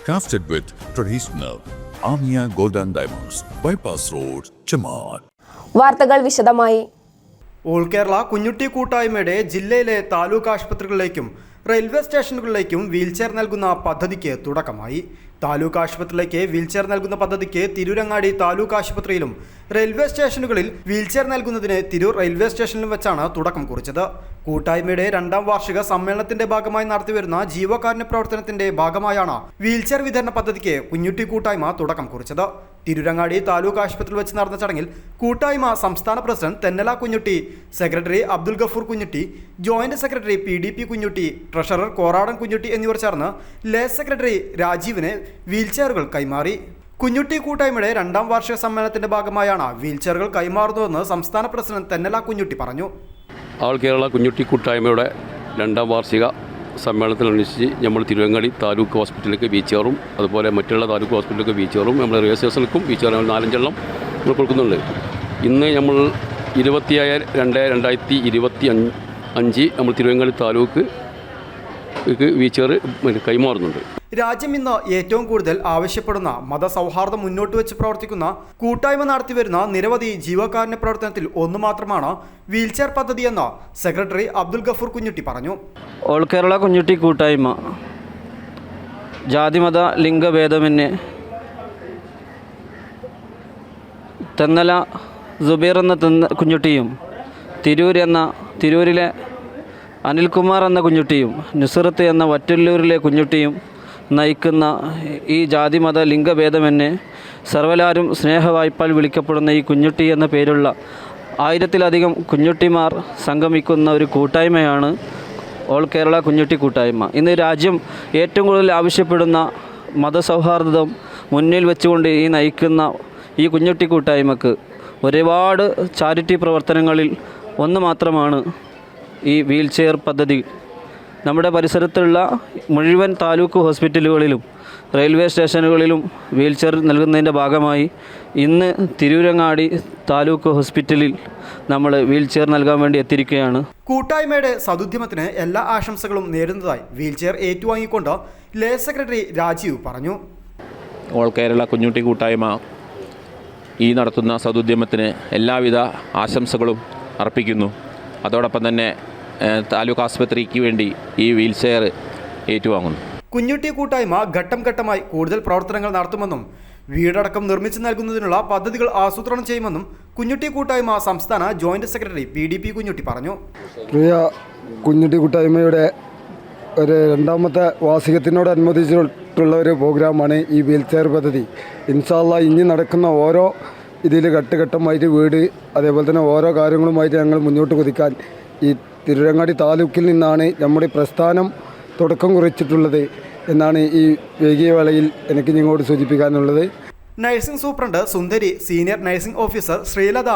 Crafted with traditional Amia Golden Diamonds, Bypass Road, Chamar. വാർത്തകൾ വിശദമായി all Kerala Kunjutty കൂട്ടായ്മയുടെ ജില്ലയിലെ താലൂക്ക് ആശുപത്രികളിലേക്കും റെയിൽവേ സ്റ്റേഷനുകളിലേക്കും വീൽചെയർ നൽകുന്ന പദ്ധതിക്ക് തുടക്കമായി താലൂക്ക് ആശുപത്രിയിലേക്ക് വീൽചെയർ നൽകുന്ന പദ്ധതിക്ക് തിരൂരങ്ങാടി താലൂക്ക് ആശുപത്രിയിലും റെയിൽവേ സ്റ്റേഷനുകളിൽ വീൽചെയർ നൽകുന്നതിന് തിരൂർ റെയിൽവേ സ്റ്റേഷനിലും വെച്ചാണ് തുടക്കം കുറിച്ചത്. കൂട്ടായ്മയുടെ രണ്ടാം വാർഷിക സമ്മേളനത്തിന്റെ ഭാഗമായി നടത്തിവരുന്ന ജീവകാരുണ്യ പ്രവർത്തനത്തിന്റെ ഭാഗമായാണ് വീൽചെയർ വിതരണ പദ്ധതിക്ക് കുഞ്ഞുട്ടി കൂട്ടായ്മ തുടക്കം കുറിച്ചത്. തിരൂരങ്ങാടി താലൂക്ക് ആശുപത്രിയിൽ വെച്ച് നടന്ന ചടങ്ങിൽ കൂട്ടായ്മ സംസ്ഥാന president Thennala Kunjutty secretary Abdul Gafoor Kunjutty joint secretary P D P Kunjutty treasurer Koradan Kunjutty എന്നിവർ ചേർന്ന് ലേ സെക്രട്ടറി രാജീവിന് വീൽചെയറുകൾ കൈമാറി. കുഞ്ഞുട്ടി കൂട്ടായ്മയുടെ രണ്ടാം വാർഷിക സമ്മേളനത്തിന്റെ ഭാഗമായാണ് വീൽചെയറുകൾ കൈമാറുന്നതെന്ന് സംസ്ഥാന പ്രസിഡന്റ് തെന്നല കുഞ്ഞുട്ടി പറഞ്ഞു. ആൾ കേരള കുഞ്ഞുട്ടി കൂട്ടായ്മയുടെ രണ്ടാം വാർഷിക സമ്മേളനത്തിനനുസരിച്ച് നമ്മൾ തിരുവങ്ങാടി താലൂക്ക് ഹോസ്പിറ്റലിലേക്ക് വീച്ചേറും അതുപോലെ മറ്റുള്ള താലൂക്ക് ഹോസ്പിറ്റലിലേക്ക് വീച്ചേറും നമ്മൾ റെയിൽവേ സ്റ്റേഷനിലേക്കും വീച്ചേറും നാലഞ്ചെണ്ണം നമ്മൾ കൊടുക്കുന്നുണ്ട്. ഇന്ന് നമ്മൾ ഇരുപത്തിയായ രണ്ട് രണ്ടായിരത്തി ഇരുപത്തി അഞ്ച് നമ്മൾ തിരുവങ്ങാടി താലൂക്ക് കൈമാറുന്നുണ്ട്. രാജ്യം ഇന്ന് ഏറ്റവും കൂടുതൽ ആവശ്യപ്പെടുന്ന മതസൗഹാർദ്ദം മുന്നോട്ട് വെച്ച് പ്രവർത്തിക്കുന്ന കൂട്ടായ്മ നടത്തിവരുന്ന നിരവധി ജീവകാരുണ്യ പ്രവർത്തനത്തിൽ ഒന്ന് മാത്രമാണ് വീൽചെയർ പദ്ധതിയെന്ന് സെക്രട്ടറി അബ്ദുൽ ഗഫൂർ കുഞ്ഞുട്ടി പറഞ്ഞു. ഓൾ കേരള കുഞ്ഞുട്ടി കൂട്ടായ്മ ജാതിമത ലിംഗഭേദമന്യേ തെന്നല സുബീർ എന്ന തെന്ന കുഞ്ഞുട്ടിയും തിരൂർ എന്ന തിരൂരിലെ അനിൽകുമാർ എന്ന കുഞ്ഞുട്ടിയും നുസറത്ത് എന്ന വറ്റല്ലൂരിലെ കുഞ്ഞുട്ടിയും നയിക്കുന്ന ഈ ജാതിമത ലിംഗഭേദമെന്നെ സർവലാരും സ്നേഹവായ്പാൽ വിളിക്കപ്പെടുന്ന ഈ കുഞ്ഞുട്ടി എന്ന പേരുള്ള ആയിരത്തിലധികം കുഞ്ഞുട്ടിമാർ സംഗമിക്കുന്ന ഒരു കൂട്ടായ്മയാണ് ഓൾ കേരള കുഞ്ഞുട്ടി കൂട്ടായ്മ. ഇന്ന് രാജ്യം ഏറ്റവും കൂടുതൽ ആവശ്യപ്പെടുന്ന മതസൗഹാർദ്ദം മുന്നിൽ വെച്ചുകൊണ്ട് ഈ നയിക്കുന്ന ഈ കുഞ്ഞുട്ടി കൂട്ടായ്മക്ക് ഒരുപാട് ചാരിറ്റി പ്രവർത്തനങ്ങളിൽ ഒന്ന് മാത്രമാണ് ഈ വീൽ ചെയർ പദ്ധതി നമ്മുടെ പരിസരത്തുള്ള മുഴുവൻ താലൂക്ക് ഹോസ്പിറ്റലുകളിലും റെയിൽവേ സ്റ്റേഷനുകളിലും വീൽ ചെയർ നൽകുന്നതിന്റെ ഭാഗമായി ഇന്ന് തിരൂരങ്ങാടി താലൂക്ക് ഹോസ്പിറ്റലിൽ നമ്മൾ വീൽ ചെയർ നൽകാൻ വേണ്ടി എത്തിയിരിക്കുകയാണ്. കൂട്ടായ്മയുടെ സതുദ്യമത്തിന് എല്ലാ ആശംസകളും നേരുന്നതായി വീൽ ചെയർ ഏറ്റുവാങ്ങിക്കൊണ്ട് ലേ സെക്രട്ടറി രാജീവ് പറഞ്ഞു. ഓൾ കേരള കുഞ്ഞുട്ടി കൂട്ടായ്മ ഈ നടത്തുന്ന സതുദ്യമത്തിന് എല്ലാവിധ ആശംസകളും അർപ്പിക്കുന്നു. അതോടൊപ്പം തന്നെ താലൂക്ക് ആസ്പത്രിക്ക് വേണ്ടി ഈ വീൽ ചെയർ ഏറ്റുവാങ്ങുന്നു. കുഞ്ഞുട്ടി കൂട്ടായ്മ ഘട്ടം ഘട്ടമായി കൂടുതൽ പ്രവർത്തനങ്ങൾ നടത്തുമെന്നും വീടടക്കം നിർമ്മിച്ചു നൽകുന്നതിനുള്ള പദ്ധതികൾ ആസൂത്രണം ചെയ്യുമെന്നും കുഞ്ഞുട്ടി കൂട്ടായ്മ സംസ്ഥാന joint secretary P D P Kunjutty പറഞ്ഞു. പ്രിയ കുഞ്ഞുട്ടി കൂട്ടായ്മയുടെ ഒരു രണ്ടാമത്തെ വാർഷികത്തിനോടനുബന്ധിച്ചിട്ടുള്ള ഒരു പ്രോഗ്രാമാണ് ഈ വീൽ ചെയർ പദ്ധതി. ഇൻഷാല്ല ഇനി നടക്കുന്ന ഓരോ ഇതിൽ ഘട്ടഘട്ടമായിട്ട് വീട് അതേപോലെ തന്നെ ഓരോ കാര്യങ്ങളുമായിട്ട് ഞങ്ങൾ മുന്നോട്ട് കുതിക്കാൻ ഈ തിരുരങ്ങാടി താലൂക്കിൽ നിന്നാണ് നമ്മുടെ പ്രസ്ഥാനം തുടക്കം കുറിച്ചിട്ടുള്ളത് എന്നാണ് ഈ വൈകിയ വേളയിൽ എനിക്ക് നിങ്ങളോട് സൂചിപ്പിക്കാനുള്ളത്. Nursing superintendent Sundari senior nursing officer Sreelatha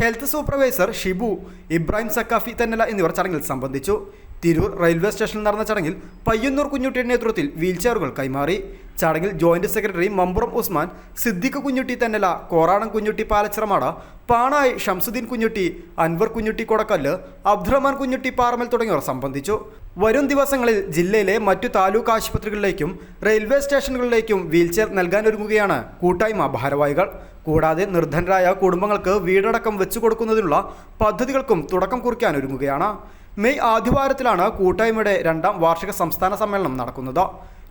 health supervisor Shibu Ibrahim Saqafi Thennala എന്നിവർ ചടങ്ങിൽ സംബന്ധിച്ചു. തിരൂർ റെയിൽവേ സ്റ്റേഷനിൽ നടന്ന ചടങ്ങിൽ പയ്യന്നൂർ കുഞ്ഞുട്ടിയുടെ നേതൃത്വത്തിൽ വീൽചെയറുകൾ കൈമാറി. ചടങ്ങിൽ ജോയിന്റ് സെക്രട്ടറി മമ്പുറം ഉസ്മാൻ സിദ്ദിഖ് കുഞ്ഞുട്ടി തന്നല കോറാണം കുഞ്ഞുട്ടി പാലച്ചിറമാട പാണായി ഷംസുദ്ദീൻ കുഞ്ഞുട്ടി അൻവർ കുഞ്ഞുട്ടി കൊടക്കല്ല് അബ്ദുറഹ്മാൻ കുഞ്ഞുട്ടി പാറമൽ തുടങ്ങിയവർ സംബന്ധിച്ചു. വരും ദിവസങ്ങളിൽ ജില്ലയിലെ മറ്റു താലൂക്ക് ആശുപത്രികളിലേക്കും റെയിൽവേ സ്റ്റേഷനുകളിലേക്കും വീൽചെയർ നൽകാനൊരുങ്ങുകയാണ് കൂട്ടായ്മ ഭാരവാഹികൾ. കൂടാതെ നിർധനരായ കുടുംബങ്ങൾക്ക് വീടടക്കം വെച്ചു കൊടുക്കുന്നതിനുള്ള പദ്ധതികൾക്കും തുടക്കം കുറിക്കാനൊരുങ്ങുകയാണ് മെയ് ആദ്യവാരത്തിലാണ് കൂട്ടായ്മയുടെ രണ്ടാം വാർഷിക സംസ്ഥാന സമ്മേളനം നടക്കുന്നത്.